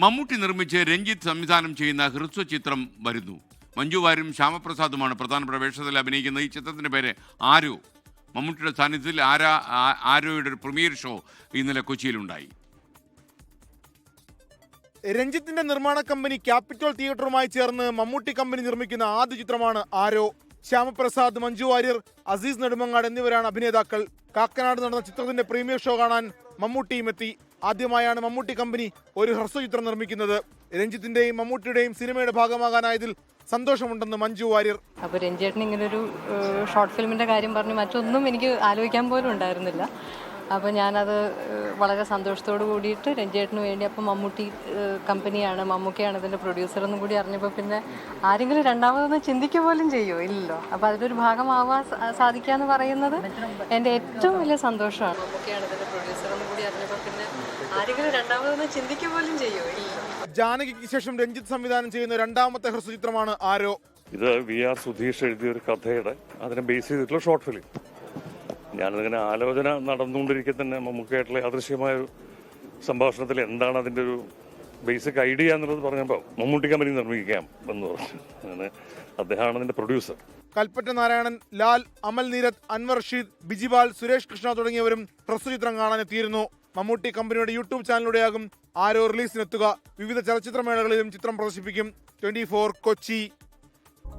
മമ്മൂട്ടി നിർമ്മിച്ച് രഞ്ജിത്ത് സംവിധാനം ചെയ്യുന്ന ഹ്രസ്വ ചിത്രം വരുന്നു. മഞ്ജു വാര്യരും ശ്യാമപ്രസാദുമാണ് പ്രധാനപ്പെട്ട വേഷത്തിൽ അഭിനയിക്കുന്ന ഈ ചിത്രത്തിന്റെ പേര് ആരോ. മമ്മൂട്ടിയുടെ സാന്നിധ്യത്തിൽ ആരാ ആരോയുടെ ഒരു പ്രീമിയർ ഷോ ഇന്നലെ കൊച്ചിയിലുണ്ടായി. രഞ്ജിത്തിന്റെ നിർമ്മാണ കമ്പനി ക്യാപിറ്റൽ തിയേറ്ററുമായി ചേർന്ന് മമ്മൂട്ടി കമ്പനി നിർമ്മിക്കുന്ന ആദ്യ ചിത്രമാണ് ആരോ. ശ്യാമപ്രസാദ് മഞ്ജു വാര്യർ അസീസ് നെടുമങ്ങാട് എന്നിവരാണ് അഭിനേതാക്കൾ. കാക്കനാട് നടന്ന ചിത്രത്തിന്റെ പ്രീമിയർ ഷോ കാണാൻ മമ്മൂട്ടിയും എത്തി. ആദ്യമായാണ് മമ്മൂട്ടി കമ്പനി ഒരു ഹ്രസ്വചിത്രം നിർമ്മിക്കുന്നത്. രഞ്ജിത്തിന്റെയും മമ്മൂട്ടിയുടെയും സിനിമയുടെ ഭാഗമാകാനായതിൽ സന്തോഷമുണ്ടെന്ന് മഞ്ജു വാര്യർ. അപ്പോൾ രഞ്ജേട്ടൻ ഒരു ഷോർട്ട് ഫിലിമിന്റെ കാര്യം പറഞ്ഞു മറ്റൊന്നും എനിക്ക് ആലോചിക്കാൻ പോലും ഉണ്ടായിരുന്നില്ല. അപ്പോൾ ഞാനത് വളരെ സന്തോഷത്തോട് കൂടിയിട്ട് രഞ്ജേട്ടന് വേണ്ടി അപ്പം മമ്മൂട്ടി കമ്പനിയാണ് മമ്മൂക്കയാണ് ഇതിന്റെ പ്രൊഡ്യൂസർ എന്നും കൂടി അറിഞ്ഞപ്പോൾ പിന്നെ ആരെങ്കിലും രണ്ടാമതൊന്നും ചിന്തിക്കുക പോലും ചെയ്യുമോ ഇല്ലല്ലോ. അപ്പോൾ അതിലൊരു ഭാഗമാവാൻ സാധിക്കുക എന്ന് പറയുന്നത് എന്റെ ഏറ്റവും വലിയ സന്തോഷമാണ്. മമ്മൂക്കയാണ് ഇതിന്റെ പ്രൊഡ്യൂസർ എന്നും കൂടി അറിഞ്ഞപ്പോൾ പിന്നെ ആരെങ്കിലും രണ്ടാമതൊന്നും ചിന്തിക്കുക പോലും ചെയ്യുമോ ഇല്ലല്ലോ. ജാനകിക്ക് ശേഷം രഞ്ജിത്ത് സംവിധാനം ചെയ്യുന്ന രണ്ടാമത്തെ ഹ്രസ്വചിത്രമാണ് ആരോ. ഇത് വി ആർ സുധീഷ് എഴുതിയ ഒരു കഥയുടെ അതിനെ ബേസ് ചെയ്തിട്ടുള്ള ഷോർട്ട് ഫിലിം ഞാനിതിങ്ങനെ ആലോചന നടന്നുകൊണ്ടിരിക്കെ തന്നെ മമ്മൂക്കായിട്ടുള്ള യാദൃശ്യമായ ഒരു സംഭാഷണത്തിൽ എന്താണ് അതിന്റെ ഒരു ബേസിക് ഐഡിയ എന്നുള്ളത് പറഞ്ഞപ്പോൾ മമ്മൂട്ടി കമ്പനി നിർമ്മിക്കാം എന്ന് പറഞ്ഞു. അങ്ങനെ അദ്ദേഹമാണ് അതിന്റെ പ്രൊഡ്യൂസർ കൽപ്പറ്റ നാരായണൻ ലാൽ അമൽ നീരത് അൻവർ റഷീദ് ബിജിപാൽ സുരേഷ് കൃഷ്ണ തുടങ്ങിയവരും ഹ്രസ്വചിത്രം കാണാനെത്തിയിരുന്നു മമ്മൂട്ടി കമ്പനിയുടെ യൂട്യൂബ് ചാനലിലൂടെയാകും ആരോ റിലീസിനെത്തുക. വിവിധ ചലച്ചിത്രമേളകളിലും ചിത്രം പ്രദർശിപ്പിക്കും. ട്വന്റി കൊച്ചി.